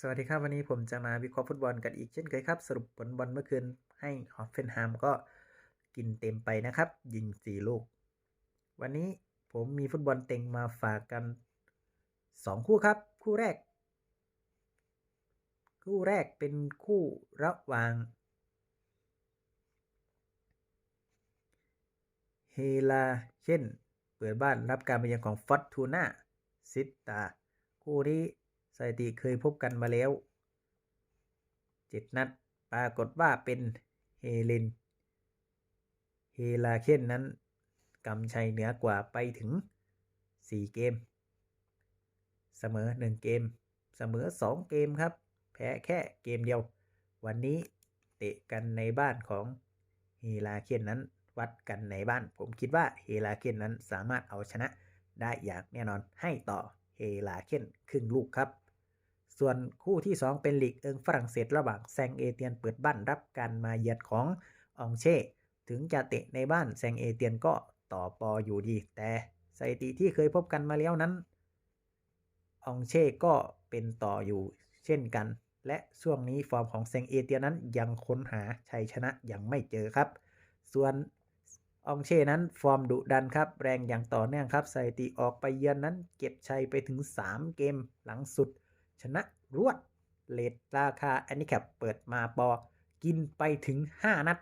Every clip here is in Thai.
สวัสดีครับ วันนี้ผมจะมาวิเคราะห์ฟุตบอลกันอีกเช่นเคยครับ สรุปผลบอลเมื่อคืนให้ฮอฟเฟนไฮมก็กินเต็มไปนะครับ ยิง 4 ลูก วันนี้ผมมีฟุตบอลเต็งมาฝากกัน 2 คู่ครับ คู่แรก คู่แรกเป็นคู่ระหว่างเฮลาเช่น เปิดบ้านรับการมาเยือนของฟอตทูน่าซิตตา คู่นี้ สถิติเคยพบกันมาแล้ว 7 นัด ปรากฏว่าเป็นเฮเลน เฮลาเคนนั้นกำชัยเหนือกว่าไปถึง 4 เกม เสมอ 1 เกม เสมอ 2 เกมครับ แพ้แค่เกมเดียว วันนี้เตะกันในบ้านของเฮลาเคนนั้นวัดกันในบ้าน ผมคิดว่าเฮลาเคนนั้นสามารถเอาชนะได้อย่างแน่นอนให้ต่อเฮลาเคนครึ่งลูกครับ ส่วนคู่ที่ 2 เป็นลีกเอิงฝรั่งเศสระหว่างแซงเอเตียนเปิดบ้านรับการมาเยือนขององเช่ ถึงจะเตะในบ้านแซงเอเตียนก็ต่อปออยู่ดี แต่สถิติที่เคยพบกันมาแล้วนั้นองเช่ก็เป็นต่ออยู่เช่นกัน และช่วงนี้ฟอร์มของแซงเอเตียนนั้นยังค้นหาชัยชนะยังไม่เจอครับ ส่วนองเช่นั้นฟอร์มดุดันครับ แรงอย่างต่อเนื่องครับสถิติออกไปเยือนนั้นเก็บชัยไปถึง 3 เกมหลังสุด ชนะรวดเลทราคาแอนนิแคปเปิดมาปอ กินไปถึง 5 นัด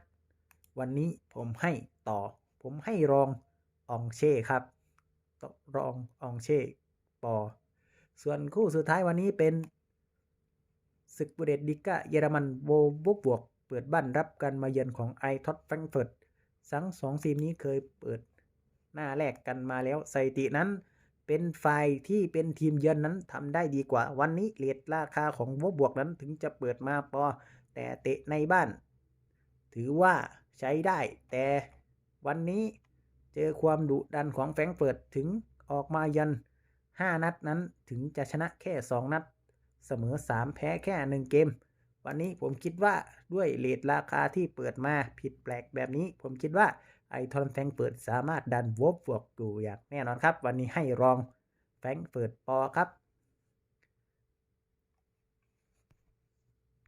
วันนี้ผมให้ต่อ ผมให้รองอองเช่ครับต่อรองอองเช่ปอ ส่วนคู่สุดท้ายวันนี้เป็นศึกบูเดสดิก้าเยอรมันโวบุกบวก เปิดบ้านรับกันมาเยือนของไอท็อตแฟรงเฟิร์ตทั้งสองทีมนี้เคยเปิดหน้าแรกกันมาแล้วสถิตินั้น เป็นฝ่ายที่เป็นทีมเยือนนั้นทำได้ดีกว่า วันนี้เรทราคาของวบวกนั้นถึงจะเปิดมาปอแต่เตะในบ้าน ถือว่าใช้ได้ แต่วันนี้เจอความดุดันของแฟงเฟิร์ตถึงออกมายัน 5 นัดนั้นถึงจะชนะแค่ 2 นัด เสมอ 3 แพ้แค่ 1 เกม วันนี้ผมคิดว่าด้วยเรทราคาที่เปิดมาผิดแปลกแบบนี้ ผมคิดว่า ไอทอนแฟงเฟิร์ตสามารถดันวบบวกอยู่อย่างแน่นอนครับ วันนี้ให้รองแฟงเฟิร์ตปอครับ